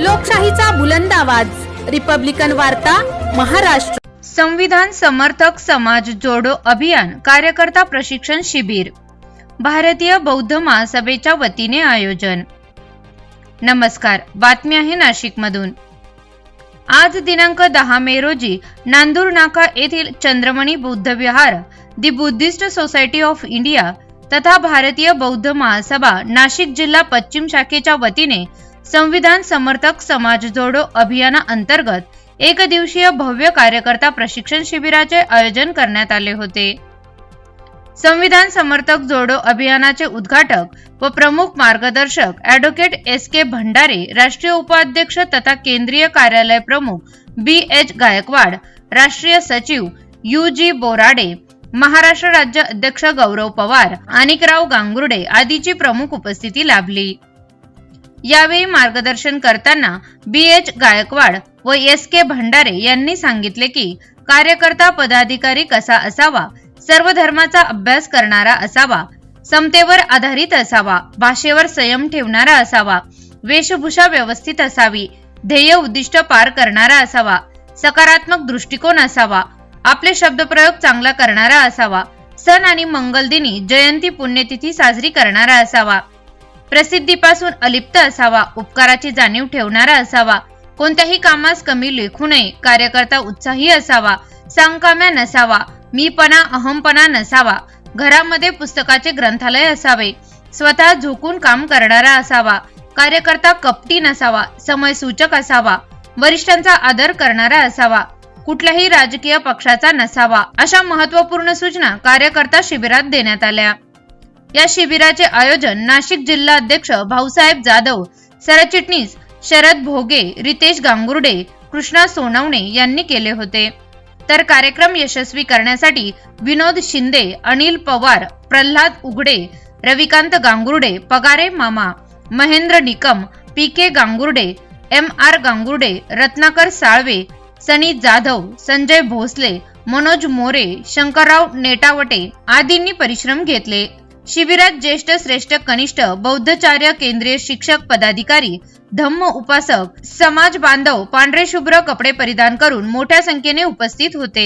लोकशाहीचा बुलंद आवाज. रिपब्लिकन वार्ता महाराष्ट्र. संविधान समर्थक समाज जोडो अभियान कार्यकर्ता प्रशिक्षण शिबिर. भारतीय बौद्ध महासभेच्या वतीने आयोजन. नमस्कार बातमी आहे नाशिकमधून. आज दिनांक दहा मे रोजी नांदूर नाका येथील चंद्रमणी बौद्ध विहार दि बुद्धिस्ट सोसायटी ऑफ इंडिया तथा भारतीय बौद्ध महासभा नाशिक जिल्हा पश्चिम शाखेच्या वतीने संविधान समर्थक समाज जोडो अभियाना अंतर्गत एक दिवसीय भव्य कार्यकर्ता प्रशिक्षण शिबिराचे आयोजन करण्यात आले होते. संविधान समर्थक जोडो अभियानाचे उद्घाटक व प्रमुख मार्गदर्शक ॲडव्होकेट एस के भंडारे राष्ट्रीय उपाध्यक्ष तथा केंद्रीय कार्यालय प्रमुख बी एच गायकवाड राष्ट्रीय सचिव यू जी बोराडे महाराष्ट्र राज्य अध्यक्ष गौरव पवार अनिकराव गांगुर्डे आदीची प्रमुख उपस्थिती लाभली. यावेळी मार्गदर्शन करताना बी एच गायकवाड व एस के भंडारे यांनी सांगितले की कार्यकर्ता पदाधिकारी कसा असावा सर्व धर्माचा अभ्यास करणारा असावा समतेवर आधारित असावा भाषेवर संयम ठेवणारा असावा वेशभूषा व्यवस्थित असावी ध्येय उद्दिष्ट पार करणारा असावा सकारात्मक दृष्टिकोन असावा आपले शब्दप्रयोग चांगला करणारा असावा सण आणि मंगलदिनी जयंती पुण्यतिथी साजरी करणारा असावा प्रसिद्धीपासून अलिप्त असावा उपकाराची जाणीव ठेवणारा असावा. कोणत्याही कामास कमी लेखू नये कार्यकर्ता उत्साही असावा सांगकाम्या नसावा मीपणा अहमपणा नसावा. घरामध्ये पुस्तकाचे ग्रंथालय असावे. स्वतः झोकून काम करणारा असावा. कार्यकर्ता कपटी नसावा समय सूचक असावा. वरिष्ठांचा आदर करणारा असावा. कुठल्याही राजकीय पक्षाचा नसावा अशा महत्त्वपूर्ण सूचना कार्यकर्ता शिबिरात देण्यात आल्या. या शिबिराचे आयोजन नाशिक जिल्हा अध्यक्ष भाऊसाहेब जाधव सरचिटणीस शरद भोगे रितेश गांगुर्डे कृष्णा सोनवणे यांनी केले होते. तर कार्यक्रम यशस्वी करण्यासाठी विनोद शिंदे अनिल पवार प्रल्हाद उघडे रविकांत गांगुर्डे पगारे मामा Mahendra Nikam P K Gangurde M R Gangurde Ratnakar Salve Sunny Jadhav Sanjay Bhosale Manoj More Shankarrao Netawate आदींनी परिश्रम घेतले. शिबिरात ज्येष्ठ श्रेष्ठ कनिष्ठ बौद्धचार्य केंद्रीय शिक्षक पदाधिकारी धम्म उपासक समाज बांधव पांढरे शुभ्र कपडे परिधान करून मोठ्या संख्येने उपस्थित होते.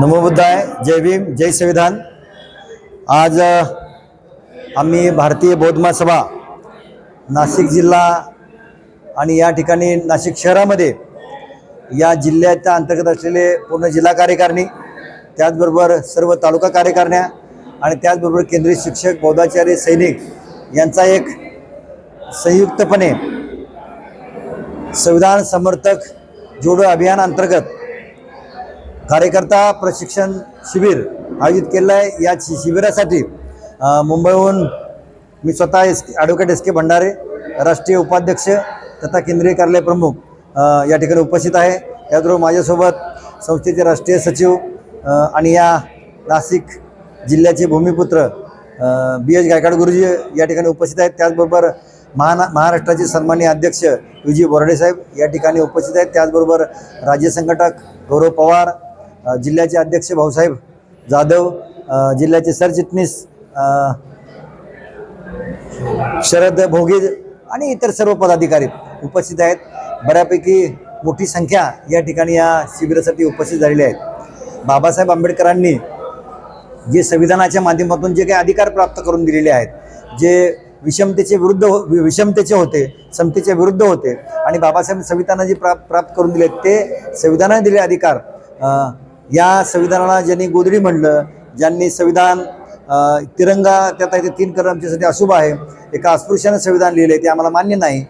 नमो बुद्धाय जय भीम जय संविधान. आज आम्ही भारतीय बौद्ध महासभा नाशिक जिल्हा आणि या ठिकाणी नाशिक शहरामध्ये या जिल्ह्याच्या अंतर्गत असलेले पूर्ण जिल्हा कार्यकारिणी त्याचबरोबर सर्व तालुका कार्यकारिण्या आणि त्याचबरोबर केंद्रीय शिक्षक बौद्धाचार्य सैनिक यांचा एक संयुक्तपणे संविधान समर्थक जोडो अभियान अंतर्गत कार्यकर्ता प्रशिक्षण शिबिर आयोजित केलेलं आहे. या शि शिबिरासाठी मुंबईहून मी स्वतः S advocate S K Bhandare राष्ट्रीय उपाध्यक्ष तथा केंद्रीय कार्यालय प्रमुख या ठिकाणी उपस्थित आहे. त्याचबरोबर माझ्यासोबत संस्थेचे राष्ट्रीय सचिव आणि या नाशिक जिल्ह्याचे भूमिपुत्र बी एच गायकाड गुरुजी या ठिकाणी उपस्थित आहेत. त्याचबरोबर महाना महाराष्ट्राचे सन्मान्य अध्यक्ष यू जी बोराडे साहेब या ठिकाणी उपस्थित आहेत. त्याचबरोबर राज्य संघटक गौरव पवार जिल्ह्याचे अध्यक्ष भाऊसाहेब जाधव जिल्ह्याचे सरचिटणीस शरद भोगे आणि इतर सर्व पदाधिकारी उपस्थित आहेत. बऱ्यापैकी मोठी संख्या या ठिकाणी या शिबिरासाठी उपस्थित झालेली आहेत. बाबासाहेब आंबेडकरांनी जे संविधानाच्या माध्यमातून जे काही अधिकार प्राप्त करून दिलेले आहेत जे विषमतेचे विरुद्ध हो वि- विषमतेचे होते समतेच्या विरुद्ध होते आणि बाबासाहेब संविधानं जे प्राप्त प्राप्त करून दिले ते संविधानाने दिले अधिकार या संविधानाला ज्यांनी गोदडी म्हणलं ज्यांनी संविधान तिरंगा त्यात आहे ते तीन कलर आमच्यासाठी अशुभ आहे एका अस्पृश्यानं संविधान लिहिले ते आम्हाला मान्य नाही.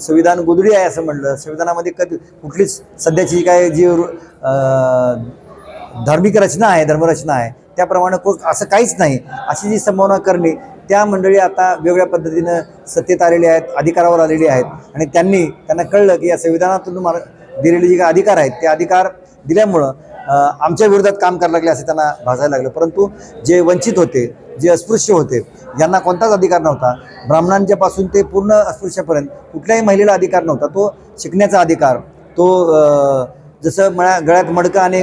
संविधान गोदडी आहे असं म्हणलं संविधानामध्ये कधी कुठलीच सध्याची काय जी धार्मिक रचना आहे धर्मरचना आहे त्याप्रमाणे को असं काहीच नाही. अशी जी संभावना करणे त्या मंडळी आता वेगवेगळ्या पद्धतीनं सत्तेत आलेले आहेत अधिकारावर आलेली आहेत. आणि त्यांनी त्यांना कळलं की या संविधानातून मला दिलेले जे काही अधिकार आहेत ते अधिकार दिल्यामुळं आमच्या विरोधात काम करायला लागले असं त्यांना भासायला लागलं. परंतु जे वंचित होते जे अस्पृश्य होते ज्यांना कोणताच अधिकार नव्हता. ब्राह्मणांच्या पासून ते पूर्ण अस्पृश्यापर्यंत कुठल्याही महिलेला अधिकार नव्हता. तो शिकण्याचा अधिकार तो जसं मळ्या गळ्यात मडकं आणि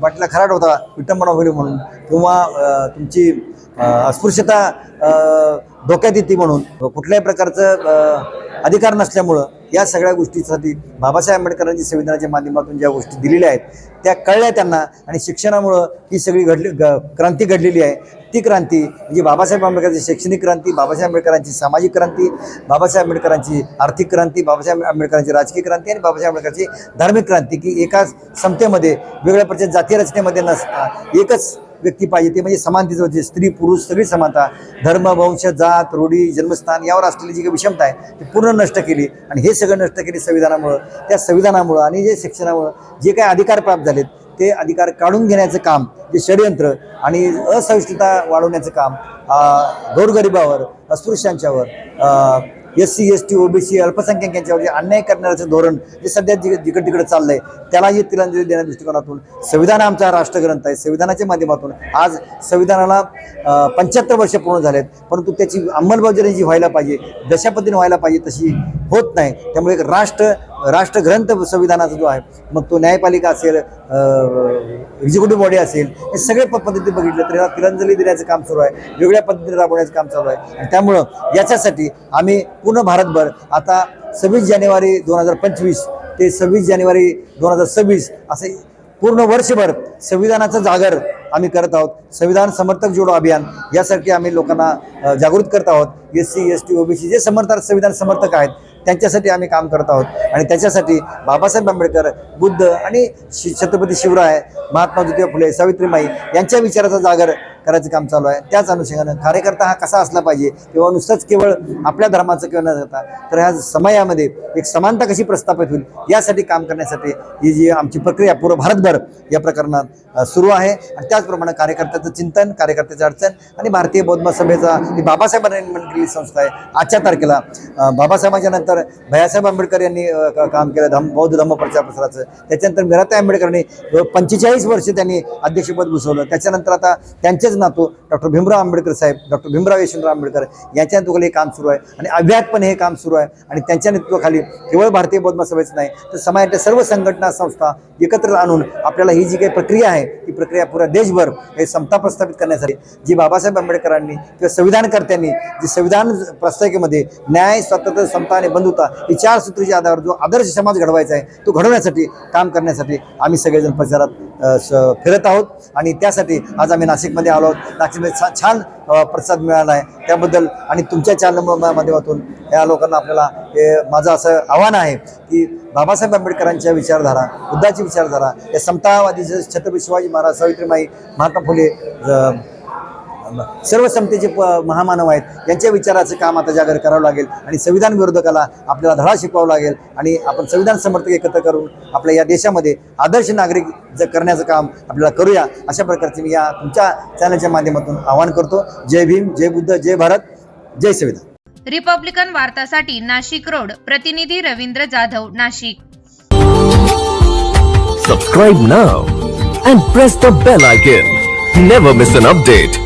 बाटला खराट होता विटंबना होईल म्हणून. किंवा तुमची अस्पृश्यता धोक्यात येते म्हणून. कुठल्याही प्रकारचं अधिकार नसल्यामुळं या सगळ्या गोष्टीसाठी बाबासाहेब आंबेडकरांची संविधानाच्या माध्यमातून ज्या गोष्टी दिलेल्या आहेत त्या कळल्या त्यांना आणि शिक्षणामुळं ही सगळी घडली ग- क्रांती घडलेली आहे. ती क्रांती म्हणजे बाबासाहेब आंबेडकरांची शैक्षणिक क्रांती बाबासाहेब आंबेडकरांची सामाजिक क्रांती बाबासाहेब आंबेडकरांची आर्थिक क्रांती बाबासाहेब आंबेडकरांची राजकीय क्रांती आणि बाबासाहेब आंबेडकरांची धार्मिक क्रांती की एकाच समतेमध्ये वेगवेगळ्या प्रकारच्या जातीय रचनेमध्ये नसता एकच व्यक्ती पाहिजे. ते म्हणजे समानतेचं होते म्हणजे स्त्री पुरुष सगळी समानता. धर्म वंश जात रूढी जन्मस्थान यावर असलेली जी काही विषमता आहे ती पूर्ण नष्ट केली. आणि हे सगळं नष्ट केली संविधानामुळं. त्या संविधानामुळं आणि जे शिक्षणामुळं जे काही अधिकार प्राप्त झालेत ते अधिकार काढून घेण्याचं काम जे षडयंत्र आणि असहिष्णुता वाढवण्याचं काम गोरगरिबावर अस्पृश्यांच्यावर S C S T OBC अल्पसंख्याकांच्यावर जे अन्याय करण्याचं धोरण जे सध्या जि जिकड तिकडे चाललंय त्यालाही तिलांजली देण्या दृष्टिकोनातून संविधान आमचा राष्ट्रग्रंथ आहे. संविधानाच्या माध्यमातून आज संविधानाला पंच्याहत्तर वर्ष पूर्ण झालेत परंतु त्याची अंमलबजावणी जी व्हायला पाहिजे जशा पद्धतीने व्हायला पाहिजे तशी होत नाही. त्यामुळे एक राष्ट्र राष्ट्रग्रंथ संविधानाचा जो आहे मग तो न्यायपालिका असेल एक्झिक्युटिव्ह बॉडी असेल हे सगळे प- पद्धती बघितलं तर याला तिरंजली देण्याचं काम सुरू आहे वेगळ्या पद्धतीने राबवण्याचं काम चालू आहे. आणि त्यामुळं याच्यासाठी आम्ही पूर्ण भारतभर आता सव्वीस जानेवारी दोन हजार पंचवीस ते सव्वीस जानेवारी दोन हजार सव्वीस असे पूर्ण वर्षभर संविधानाचं जागर आम्ही करत आहोत. संविधान समर्थक जोडो अभियान यासाठी आम्ही लोकांना जागृत करत आहोत. S C S T OBC जे समर्थक संविधान समर्थक आहेत त्यांच्यासाठी आम्ही काम करत आहोत. आणि त्याच्यासाठी बाबासाहेब आंबेडकर बुद्ध आणि शि छत्रपती शिवराय महात्मा ज्योतिबा फुले सावित्रीमाई यांच्या विचाराचा जागर करायचं काम चालू आहे. त्याच अनुषंगानं कार्यकर्ता हा कसा असला पाहिजे किंवा नुसतंच केवळ आपल्या धर्माचं किंवा न जाता तर ह्या समयामध्ये एक समानता कशी प्रस्थापित होईल यासाठी काम करण्यासाठी ही जी आमची प्रक्रिया पूर्ण भारतभर या प्रकरणात सुरू आहे. आणि त्याचप्रमाणे कार्यकर्त्याचं चिंतन कार्यकर्त्याचं अडचण आणि भारतीय बौद्ध सभेचा ही बाबासाहेबांनी निर्माण केलेली संस्था आहे. आजच्या तारखेला बाबासाहेबांच्या नंतर भैयासाहेब आंबेडकर यांनी काम केलं धम बौद्ध धम्म प्रचार प्रसाराचं. त्याच्यानंतर मिराताई आंबेडकरांनी पंचेचाळीस वर्ष त्यांनी अध्यक्षपद भुसवलं त्याच्यानंतर आता त्यांचेच नातू डॉक्टर भीमराव आंबेडकर साहेब डॉक्टर भीमराव यशवंतराव आंबेडकर यांच्या नेतृत्वाखाली हे काम सुरू आहे आणि अव्याहतपणे हे काम सुरू आहे आणि त्यांच्या नेतृत्वाखाली केवळ भारतीय बौद्ध सभेचं नाही तर समाजाच्या सर्व संघटना संस्था एकत्र आणून आपल्याला ही जी काही प्रक्रिया आहे ती प्रक्रिया पुऱ्या देशभर हे समता प्रस्थापित करण्यासाठी जी बाबासाहेब आंबेडकरांनी किंवा संविधानकर्त्यांनी जी संविधान प्रस्ताविकेमध्ये न्याय स्वातंत्र्य समता आणि बंधुता ही चार सूत्रीच्या आधारावर जो आदर्श समाज घडवायचा आहे तो घडवण्यासाठी काम करण्यासाठी आम्ही सगळेजण प्रचारात फिरत आहोत. आणि त्यासाठी आज आम्ही नाशिकमध्ये आलो आहोत. नाशिकमध्ये छान प्रतिसाद मिळाला आहे. त्याबद्दल आणि तुमच्या चॅनल माध्यमातून या लोकांना आपल्याला हे माझं असं आव्हान आहे की बाबासाहेब आंबेडकरांच्या विचारधारा बुद्धाची विचारधारा या समतावादी छत्रपती शिवाजी महाराज सावित्रीमाई महात्मा फुले सर्व समतेचे प महामानव आहेत. यांच्या विचाराचं काम आता जागर करावं लागेल आणि संविधान विरोधकाला आपल्याला धडा शिकवावा लागेल आणि आपण संविधान समर्थक एकत्र करून आपल्या या देशामध्ये आदर्श नागरिक ज करण्याचं काम आपल्याला करूया. अशा प्रकारचे मी या तुमच्या चॅनलच्या माध्यमातून आवाहन करतो. जय भीम जय बुद्ध जय भारत जय संविधान. रिपब्लिकन वार्तासाठी नाशिक रोड. प्रतिनिधी Ravindra Jadhav Nashik. Subscribe now and press the bell icon. Never miss an update.